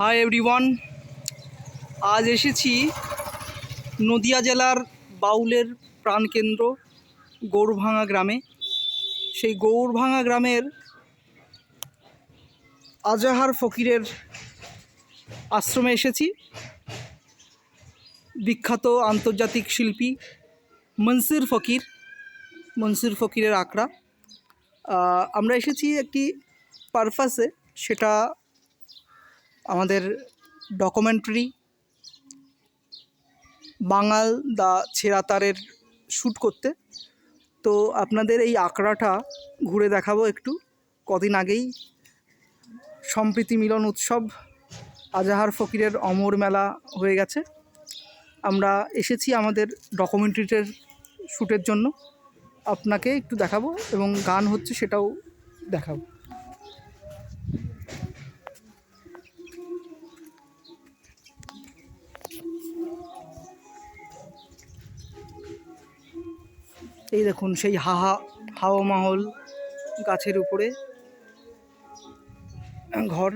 Hi everyone আজ এসেছি নদিয়া জেলার বাউলের প্রাণকেন্দ্র গৌরভাঙা গ্রামে। সেই গৌরভাঙা গ্রামের আজাহার ফকিরের আশ্রমে এসেছি। বিখ্যাত আন্তর্জাতিক শিল্পী মনসুর ফকির মনসুর ফকিরের আহ, আমরা এসেছি একটি পারপাসে সেটা আমাদের ডকুমেন্টারি বাঙাল দা ছেঁড়াতারের শ্যুট করতে। তো আপনাদের এই আঁকড়াটা ঘুরে দেখাবো একটু। কদিন আগেই সম্প্রীতি মিলন উৎসব আজাহার ফকিরের অমর মেলা হয়ে গেছে। আমরা এসেছি আমাদের ডকুমেন্টারিটার শ্যুটের জন্য। আপনাকে একটু দেখাবো এবং গান হচ্ছে সেটাও দেখাবো। এই দেখুন সেই হাহা হাওয়া মাহল গাছের উপরে। ঘর।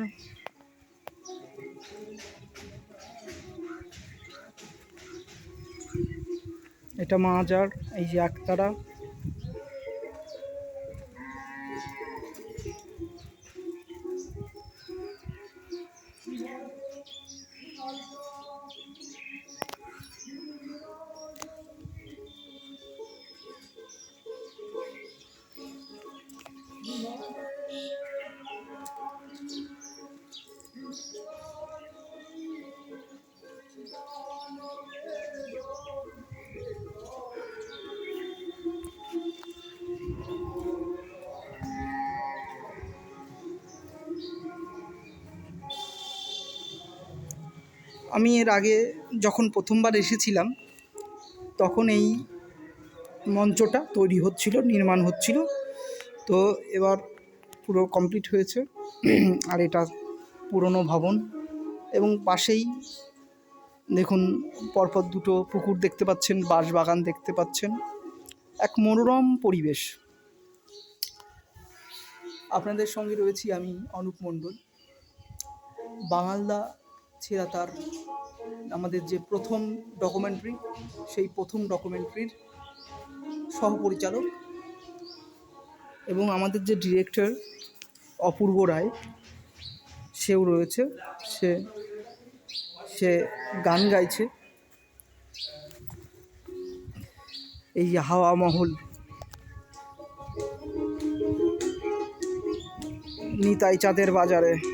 এটা মাজার এই যে একতারা আমি এর আগে যখন প্রথমবার এসেছিলাম, তখন এই মঞ্চটা তৈরি হচ্ছিল, নির্মাণ হচ্ছিল। তো এবার পুরো কমপ্লিট হয়েছে, আর এটা পুরনো ভবন। এবং পাশেই দেখুন, পরপর দুটো পুকুর দেখতে পাচ্ছেন, বাঁশবাগান দেখতে পাচ্ছেন। এক মনোরম পরিবেশ। আপনাদের সঙ্গে রয়েছি আমি, অনুপ মণ্ডল। বাঙালদা ছেঁড়া তার আমাদের যে প্রথম ডকুমেন্টারি সেই প্রথম ডকুমেন্টারির সহপরিচালক এবং আমাদের যে ডিরেক্টর অপূর্ব রায়, সেও রয়েছে। সে সে গান গাইছে। এই হাওয়া মহল নিতাই চাঁদের বাজারে।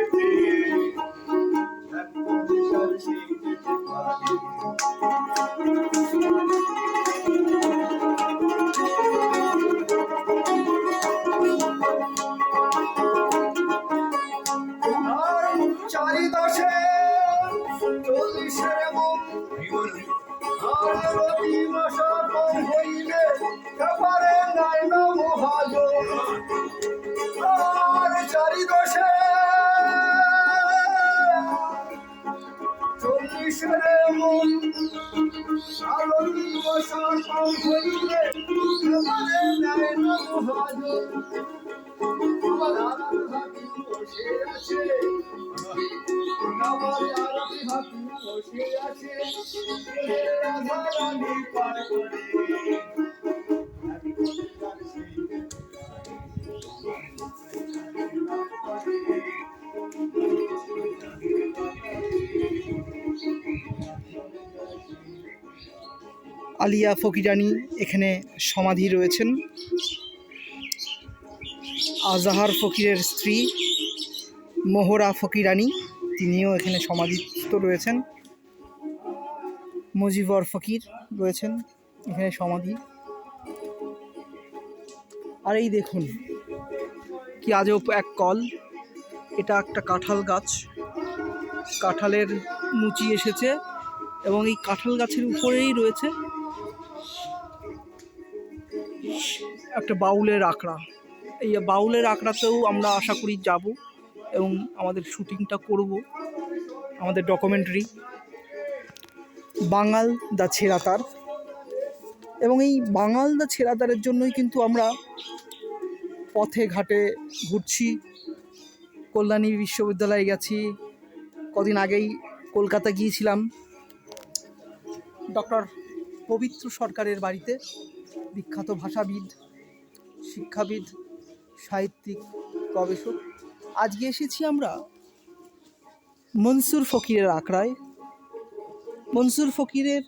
আর আলিয়া ফকিরানি এখানে সমাধি রয়েছেন। আজাহার ফকিরের স্ত্রী মোহরা ফকিরানি তিনিও এখানে সমাধিস্থ রয়েছেন। মুজিবর ফকির রয়েছেন, এখানে সমাধি। আর এই দেখুন, কি আজও এক কল। এটা একটা কাঁঠাল গাছ। কাঁঠালের মুচি এসেছে এবং এই কাঁঠাল গাছের উপরেই রয়েছে একটা বাউলের আঁকড়া। এই বাউলের আঁকড়াতেও আমরা আশা করি যাব এবং আমাদের শুটিংটা করব, আমাদের ডকুমেন্টারি। বাঙাল দা ছেঁড়াতার এবং এই বাঙাল দা ছেঁড়াতারের জন্যই কিন্তু আমরা পথে ঘাটে ঘুরছি, কল্যাণী বিশ্ববিদ্যালয়ে গেছি, কদিন আগেই কলকাতা গিয়েছিলাম ডক্টর পবিত্র সরকারের বাড়িতে। বিখ্যাত ভাষাবিদ, শিক্ষাবিদ, সাহিত্যিক, গবেষক। আজকে এসেছি আমরা মনসুর ফকিরের আখড়ায়। মনসুর ফকিরের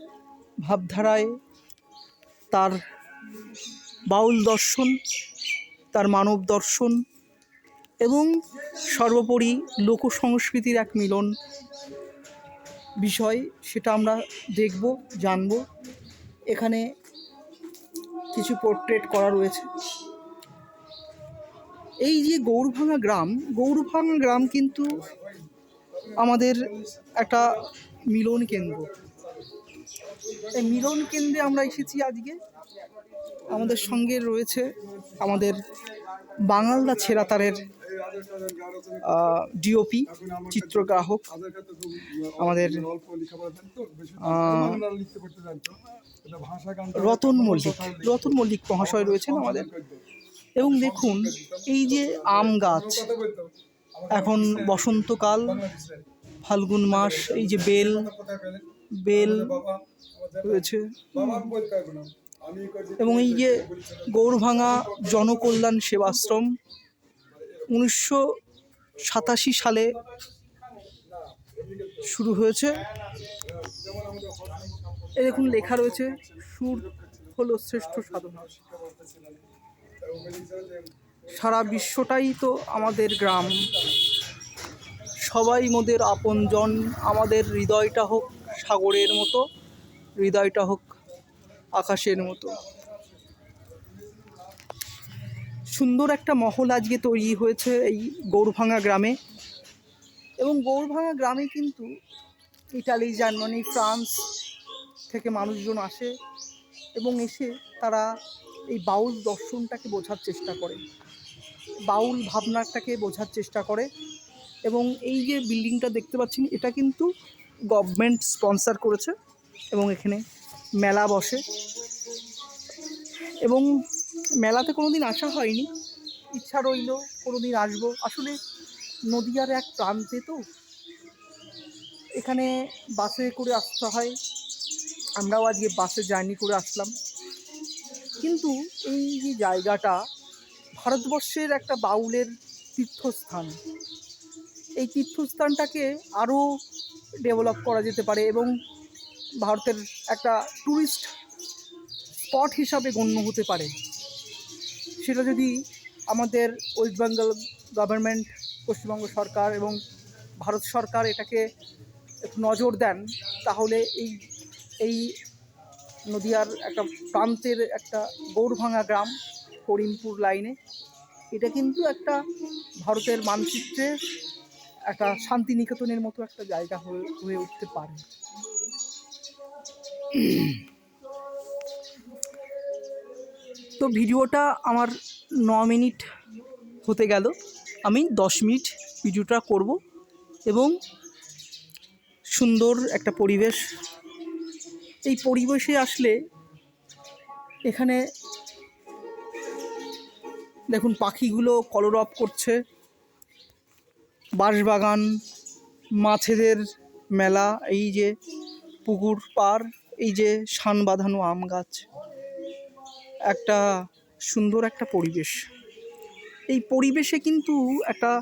ভাবধারায় তার বাউল দর্শন, তার মানব দর্শন এবং সর্বোপরি লোক সংস্কৃতির এক মিলন বিষয় সেটা আমরা দেখব, জানব। এখানে কিছু পোর্ট্রেট করা রয়েছে। এই যে গৌরভাঙা গ্রাম গৌরভাঙা গ্রাম কিন্তু আমাদের একটা মিলন কেন্দ্র। এই মিলন কেন্দ্রে আমরা এসেছি আজকে। আমাদের সঙ্গে রয়েছে আমাদের বাঙালদা ছেড়াতারের ডিওপি চিত্রগ্রাহক, আমাদের রতন মল্লিক। রতন মল্লিক মহাশয় রয়েছেন আমাদের। এবং দেখুন, এই যে আম গাছ, এখন বসন্তকাল ফাল্গুন মাস, এই যে বেল বেল রয়েছে। এবং এই যে গৌরভাঙা জনকল্যাণ সেবাশ্রম, উনিশশো সাতাশি সালে শুরু হয়েছে। এ দেখুন, লেখা রয়েছে, সুর হলো শ্রেষ্ঠ সাধনা। সারা বিশ্বটাই তো আমাদের গ্রাম। সবাই মোদের আপনজন, আমাদের হৃদয়টা হোক সাগরের মতো, হৃদয়টা হোক আকাশের মতো। সুন্দর একটা মহল আজকে তৈরি হয়েছে এই গৌরভাঙা গ্রামে। এবং গৌরভাঙা গ্রামে কিন্তু ইটালি, জার্মানি, ফ্রান্স থেকে মানুষজন আসে এবং এসে তারা এই বাউল দর্শনটাকে বোঝার চেষ্টা করে। বাউল ভাবনাটাকে বোঝার চেষ্টা করে। এবং এই যে বিল্ডিংটা দেখতে পাচ্ছেন, এটা কিন্তু গভর্নমেন্ট স্পন্সর করেছে এবং এখানে মেলা বসে। এবং মেলাতে কোনো দিন আসা হয়নি। ইচ্ছা রইল কোনো দিন আসব। আসলে নদীয়ার এক প্রান্তে তো এখানে বাসে করে আসতে হয়। আমরাও আজকে বাসে জার্নি করে আসলাম। কিন্তু এই যে জায়গাটা ভারতবর্ষের একটা বাউলের তীর্থস্থান। এই তীর্থস্থানটাকে আরও ডেভেলপ করা যেতে পারে এবং ভারতের একটা ট্যুরিস্ট স্পট হিসাবে গণ্য হতে পারে। সেটা যদি আমাদের ওয়েস্ট বেঙ্গল গভর্নমেন্ট পশ্চিমবঙ্গ সরকার এবং ভারত সরকার এটাকে একটু নজর দেন, তাহলে এই এই নদিয়ার একটা প্রান্তের একটা গৌরভাঙা গ্রাম করিমপুর লাইনে, এটা কিন্তু একটা ভারতের মানচিত্রে একটা শান্তিনিকেতনের মতো একটা জায়গা হয়ে উঠতে পারে। তো ভিডিওটা আমার ন মিনিট হতে গেল। আমি দশ মিনিট ভিডিওটা করব এবং সুন্দর একটা পরিবেশ। এই পরিবেশে আসলে এখানে দেখুন পাখিগুলো কলরব করছে। বাঁশবাগান, মাছেদের মেলা, এই যে পুকুর পার, এই যে শান বাঁধানো আম গাছ। একটা সুন্দর একটা পরিবেশ। এই পরিবেশে কিন্তু একটা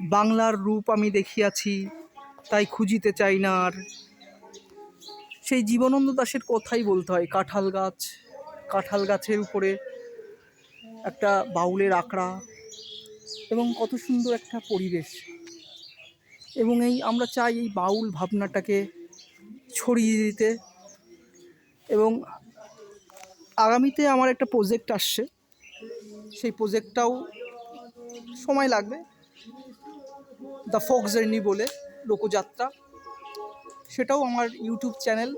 বাংলার রূপ আমি দেখিয়াছি, তাই খুঁজিতে চাই না আর। সেই জীবনানন্দ দাসের কথাই বলতে হয়, কাঁঠাল গাছ, কাঁঠাল গাছের উপরে একটা বাউলের আঁকড়া এবং কত সুন্দর একটা পরিবেশ। এবং এই, আমরা চাই এই বাউল ভাবনাটাকে ছড়িয়ে দিতে। এবং আগামীতে আমার একটা প্রজেক্ট আসছে। সেই প্রজেক্টটাও সময় লাগবে। দ্য ফোক জার্নি বলে, লোকযাত্রা। সেটাও আমার ইউটিউব চ্যানেল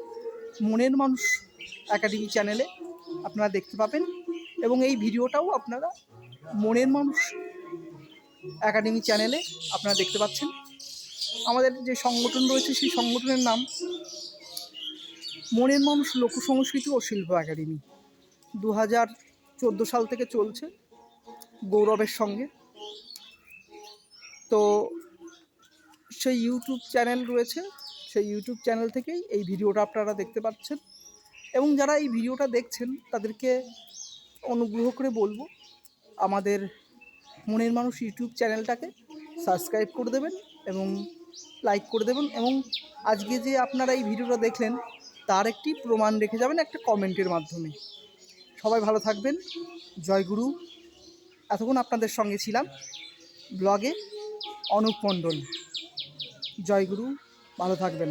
মনের মানুষ একাডেমি চ্যানেলে আপনারা দেখতে পাবেন। এবং এই ভিডিওটাও আপনারা মনের মানুষ একাডেমি চ্যানেলে আপনারা দেখতে পাচ্ছেন। আমাদের যে সংগঠন রয়েছে, সেই সংগঠনের নাম মনের মানুষ লোক সংস্কৃতি ও শিল্প একাডেমি। দু হাজার চোদ্দ সাল থেকে চলছে গৌরবের সঙ্গে। তো সেই ইউটিউব চ্যানেল রয়েছে, সেই ইউটিউব চ্যানেল থেকেই এই ভিডিওটা আপনারা দেখতে পাচ্ছেন। এবং যারা এই ভিডিওটা দেখছেন, তাদেরকে অনুগ্রহ করে বলব, আমাদের মনের মানুষ ইউটিউব চ্যানেলটাকে সাবস্ক্রাইব করে দেবেন এবং লাইক করে দেবেন এবং আজকে যে আপনারা এই ভিডিওটা দেখলেন, তার একটি প্রমাণ রেখে যাবেন একটা কমেন্টের মাধ্যমে। সবাই ভালো থাকবেন। জয়গুরু এতক্ষণ আপনাদের সঙ্গে ছিলাম ব্লগে অনুপ মণ্ডল। জয়গুরু ভালো থাকবেন।